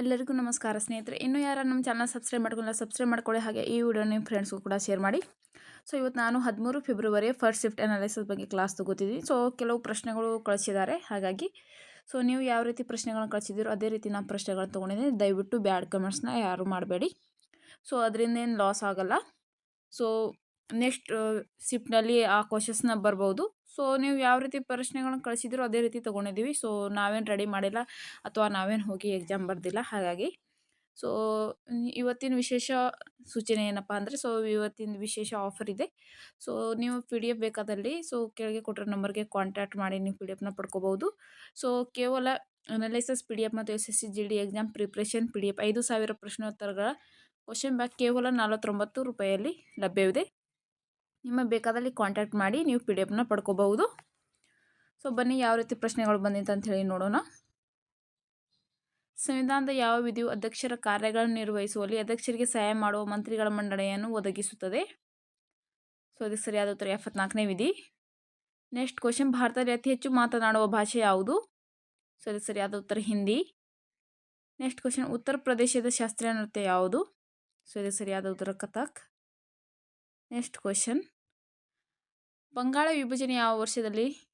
ಎಲ್ಲರಿಗೂ ನಮಸ್ಕಾರ ಸ್ನೇಹಿತರೆ. ಇನ್ನೂ ಯಾರು ನಮ್ಮ ಚಾನಲ್ ಸಬ್ಸ್ಕ್ರೈಬ್ ಮಾಡ್ಕೊಳ್ಳಿ ಸಬ್ಸ್ಕ್ರೈಬ್ ಮಾಡ್ಕೊಳ್ಳಿ. ಹಾಗೆ ಈ ವಿಡಿಯೋ ನಿಮ್ಮ ಫ್ರೆಂಡ್ಸ್ಗೂ ಕೂಡ ಶೇರ್ ಮಾಡಿ. ಸೊ ಇವತ್ತು ನಾನು ಹದಿಮೂರು ಫೆಬ್ರವರಿ ಫಸ್ಟ್ ಶಿಫ್ಟ್ ಅನಾಲಿಸಿಸ್ ಬಗ್ಗೆ ಕ್ಲಾಸ್ ತಗೋತಿದ್ದೀನಿ. ಸೊ ಕೆಲವು ಪ್ರಶ್ನೆಗಳು ಕಳಿಸಿದ್ದಾರೆ. ಹಾಗಾಗಿ ಸೊ ನೀವು ಯಾವ ರೀತಿ ಪ್ರಶ್ನೆಗಳನ್ನ ಕಳಿಸಿದ್ದೀರೋ ಅದೇ ರೀತಿ ನಾನು ಪ್ರಶ್ನೆಗಳನ್ನ ತೊಗೊಂಡಿದ್ದೀನಿ. ದಯವಿಟ್ಟು ಬ್ಯಾಡ್ ಕಮೆಂಟ್ಸ್ನ ಯಾರು ಮಾಡಬೇಡಿ. ಸೊ ಅದರಿಂದ ಏನು ಲಾಸ್ ಆಗೋಲ್ಲ. ಸೊ ನೆಕ್ಸ್ಟ್ ಸಿಪ್ಟ್ನಲ್ಲಿ ಆ ಕ್ವಶನ್ಸ್ನ ಬರ್ಬೋದು. ಸೊ, ನೀವು ಯಾವ ರೀತಿ ಪ್ರಶ್ನೆಗಳನ್ನ ಕಳಿಸಿದ್ರು ಅದೇ ರೀತಿ ತೊಗೊಂಡಿದ್ದೀವಿ. ಸೊ, ನಾವೇನು ರೆಡಿ ಮಾಡಿಲ್ಲ ಅಥವಾ ನಾವೇನು ಹೋಗಿ ಎಕ್ಸಾಮ್ ಬರ್ದಿಲ್ಲ, ಹಾಗಾಗಿ. ಸೊ, ಇವತ್ತಿನ ವಿಶೇಷ ಸೂಚನೆ ಏನಪ್ಪ ಅಂದರೆ, ಸೊ, ಇವತ್ತಿನ ವಿಶೇಷ ಆಫರ್ ಇದೆ. ಸೊ, ನೀವು ಪಿ ಡಿ ಎಫ್ ಬೇಕಾದಲ್ಲಿ, ಸೊ, ಕೆಳಗೆ ಕೊಟ್ಟಿರೋ ನಂಬರ್ಗೆ ಕಾಂಟ್ಯಾಕ್ಟ್ ಮಾಡಿ ನೀವು ಪಿ ಡಿ ಎಫ್ನ ಪಡ್ಕೋಬೋದು. ಸೊ, ಕೇವಲ ಅನಲೈಸಸ್ ಪಿ ಡಿ ಎಫ್ ಮತ್ತು S S C G D exam preparation P D F ಐದು ಸಾವಿರ ಪ್ರಶ್ನೋತ್ತರಗಳ ಕ್ವಶನ್ ಬ್ಯಾಕ್ ಕೇವಲ ನಲವತ್ತೊಂಬತ್ತು ರೂಪಾಯಿಯಲ್ಲಿ ಲಭ್ಯವಿದೆ. ನಿಮಗೆ ಬೇಕಾದಲ್ಲಿ ಕಾಂಟ್ಯಾಕ್ಟ್ ಮಾಡಿ ನೀವು ಪಿ ಡಿ ಎಫ್ನ ಪಡ್ಕೋಬಹುದು. ಸೊ ಬನ್ನಿ ಯಾವ ರೀತಿ ಪ್ರಶ್ನೆಗಳು ಬಂದಿತ್ತು ಅಂತ ಹೇಳಿ ನೋಡೋಣ. ಸಂವಿಧಾನದ ಯಾವ ವಿಧಿಯು ಅಧ್ಯಕ್ಷರ ಕಾರ್ಯಗಳನ್ನು ನಿರ್ವಹಿಸುವಲ್ಲಿ ಅಧ್ಯಕ್ಷರಿಗೆ ಸಹಾಯ ಮಾಡುವ ಮಂತ್ರಿಗಳ ಮಂಡಳಿಯನ್ನು ಒದಗಿಸುತ್ತದೆ. ಸೊ ಅದಕ್ಕೆ ಸರಿಯಾದ ಉತ್ತರ ಎಪ್ಪತ್ನಾಲ್ಕನೇ ವಿಧಿ. ನೆಕ್ಸ್ಟ್ ಕ್ವಶನ್ ಭಾರತದಲ್ಲಿ ಅತಿ ಹೆಚ್ಚು ಮಾತನಾಡುವ ಭಾಷೆ ಯಾವುದು? ಸೊ ಅದಕ್ಕೆ ಸರಿಯಾದ ಉತ್ತರ ಹಿಂದಿ. ನೆಕ್ಸ್ಟ್ ಕ್ವಶನ್ ಉತ್ತರ ಪ್ರದೇಶದ ಶಾಸ್ತ್ರೀಯ ನೃತ್ಯ ಯಾವುದು? ಸೊ ಇದಕ್ಕೆ ಸರಿಯಾದ ಉತ್ತರ ಕಥಕ್. ನೆಕ್ಸ್ಟ್ ಕ್ವಶನ್ ಬಂಗಾಳ ವಿಭಜನೆ ಯಾವ ವರ್ಷದಲ್ಲಿ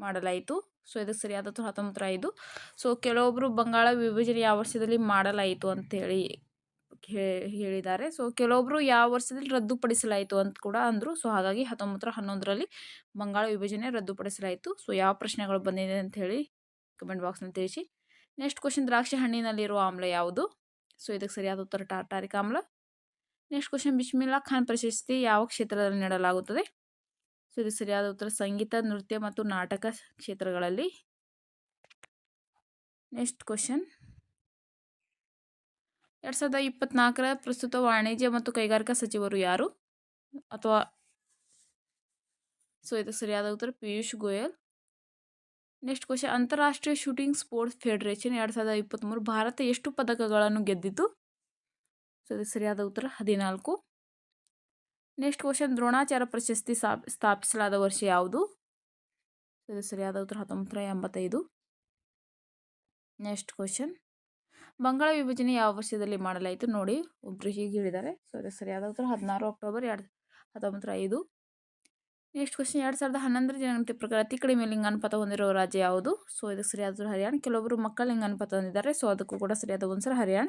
ಮಾಡಲಾಯಿತು? ಸೊ, ಇದಕ್ಕೆ ಸರಿಯಾದ ಉತ್ತರ ಹತ್ತೊಂಬತ್ತರ ಐದು. ಸೊ ಕೆಲವೊಬ್ಬರು ಬಂಗಾಳ ವಿಭಜನೆ ಯಾವ ವರ್ಷದಲ್ಲಿ ಮಾಡಲಾಯಿತು ಅಂತೇಳಿ ಹೇಳಿದ್ದಾರೆ. ಸೊ ಕೆಲವೊಬ್ಬರು ಯಾವ ವರ್ಷದಲ್ಲಿ ರದ್ದುಪಡಿಸಲಾಯಿತು ಅಂತ ಕೂಡ ಅಂದರು. ಸೊ, ಹಾಗಾಗಿ ಹತ್ತೊಂಬತ್ತರ ಹನ್ನೊಂದರಲ್ಲಿ ಬಂಗಾಳ ವಿಭಜನೆ ರದ್ದುಪಡಿಸಲಾಯಿತು. ಸೊ, ಯಾವ ಪ್ರಶ್ನೆಗಳು ಬಂದಿದೆ ಅಂತ ಹೇಳಿ ಕಮೆಂಟ್ ಬಾಕ್ಸ್ನಲ್ಲಿ ತಿಳಿಸಿ. ನೆಕ್ಸ್ಟ್ ಕ್ವಶನ್ ದ್ರಾಕ್ಷಿ ಹಣ್ಣಿನಲ್ಲಿರುವ ಆಮ್ಲ ಯಾವುದು? ಸೊ, ಇದಕ್ಕೆ ಸರಿಯಾದ ಉತ್ತರ ಟಾರ್ಟಾರಿಕ್ ಆಮ್ಲ. ನೆಕ್ಸ್ಟ್ ಕ್ವಶನ್ ಬಿಸ್ಮಿಲ್ಲಾ ಖಾನ್ ಪ್ರಶಸ್ತಿ ಯಾವ ಕ್ಷೇತ್ರದಲ್ಲಿ ನೀಡಲಾಗುತ್ತದೆ? ಸೊ, ಇದು ಸರಿಯಾದ ಉತ್ತರ ಸಂಗೀತ, ನೃತ್ಯ ಮತ್ತು ನಾಟಕ ಕ್ಷೇತ್ರಗಳಲ್ಲಿ. Next question. ಎರಡು ಸಾವಿರದ ಇಪ್ಪತ್ನಾಲ್ಕರ ಪ್ರಸ್ತುತ ವಾಣಿಜ್ಯ ಮತ್ತು ಕೈಗಾರಿಕಾ ಸಚಿವರು ಯಾರು? ಅಥವಾ ಸೊ, ಇದು ಸರಿಯಾದ ಉತ್ತರ ಪಿಯೂಷ್ ಗೋಯಲ್. Next question. ಅಂತಾರಾಷ್ಟ್ರೀಯ ಶೂಟಿಂಗ್ ಸ್ಪೋರ್ಟ್ಸ್ ಫೆಡರೇಷನ್ ಎರಡು ಸಾವಿರದ ಇಪ್ಪತ್ತ್ಮೂರು ಭಾರತ ಎಷ್ಟು ಪದಕಗಳನ್ನು ಗೆದ್ದಿತು? ಸೊ, ಇದು ಸರಿಯಾದ ಉತ್ತರ ಹದಿನಾಲ್ಕು. ನೆಕ್ಸ್ಟ್ ಕ್ವಶನ್ ದ್ರೋಣಾಚಾರ ಪ್ರಶಸ್ತಿ ಸ್ಥಾಪಿಸಲಾದ ವರ್ಷ ಯಾವುದು? ಇದು ಸರಿಯಾದ ಉತ್ತರ ಹತ್ತೊಂಬತ್ತು ಎಂಬತ್ತೈದು. Next question. ಬಂಗಾಳ ವಿಭಜನೆ ಯಾವ ವರ್ಷದಲ್ಲಿ ಮಾಡಲಾಯಿತು? ನೋಡಿ ಒಬ್ಬರು ಹೀಗೆ ಹೇಳಿದ್ದಾರೆ. ಸೊ ಇದು ಸರಿಯಾದ ಉತ್ತರ ಹದಿನಾರು ಅಕ್ಟೋಬರ್ ಎರಡು ಹತ್ತೊಂಬತ್ತರ ಐದು. ನೆಕ್ಸ್ಟ್ ಕ್ವಶನ್, ಎರಡು ಸಾವಿರದ ಹನ್ನೊಂದರ ಜನಗಣತಿ ಪ್ರಕಾರ ಅತಿ ಕಡಿಮೆ ಲಿಂಗಾನುಪಾತ ಹೊಂದಿರುವ ರಾಜ್ಯ ಯಾವುದು? ಸೊ, ಇದಕ್ಕೆ ಸರಿಯಾದ ಹರಿಯಾಣ. ಕೆಲವೊಬ್ಬರು ಮಕ್ಕಳ ಲಿಂಗಾನುಪಾತ ಹೊಂದಿದ್ದಾರೆ. ಸೊ, ಅದಕ್ಕೂ ಕೂಡ ಸರಿಯಾದ ಒಂದು ಹರಿಯಾಣ.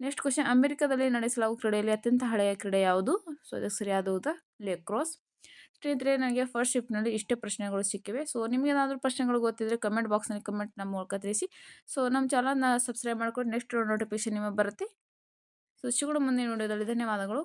ನೆಕ್ಸ್ಟ್ ಕ್ವಶನ್ ಅಮೆರಿಕದಲ್ಲಿ ನಡೆಸಲಾಗುವ ಕ್ರೀಡೆಯಲ್ಲಿ ಅತ್ಯಂತ ಹಳೆಯ ಕ್ರೀಡೆ ಯಾವುದು? ಸೊ ಅದಕ್ಕೆ ಸರಿಯಾದ ಉತ್ತರ ಲೇಕ್ರಾಸ್ ಸ್ನೇಹಿತರೆ, ನನಗೆ ಫಸ್ಟ್ ಶಿಫ್ಟ್ನಲ್ಲಿ ಇಷ್ಟೇ ಪ್ರಶ್ನೆಗಳು ಸಿಕ್ಕಿವೆ. ಸೊ ನಿಮಗೆ ಏನಾದರೂ ಪ್ರಶ್ನೆಗಳು ಗೊತ್ತಿದ್ದರೆ ಕಮೆಂಟ್ ಬಾಕ್ಸ್ನಲ್ಲಿ ನಮ್ಮ ಮೂಲಕ ತಿಳಿಸಿ. ಸೊ ನಮ್ಮ ಚಾನಲ್ನ ಸಬ್ಸ್ಕ್ರೈಬ್ ಮಾಡ್ಕೊಂಡು ನೆಕ್ಸ್ಟ್ ನೋಟಿಫಿಕೇಶನ್ ನಿಮಗೆ ಬರುತ್ತೆ. ಸೊ ಶಿಗಳು ಮುಂದಿನ ವಿಡಿಯೋದಲ್ಲಿ. ಧನ್ಯವಾದಗಳು.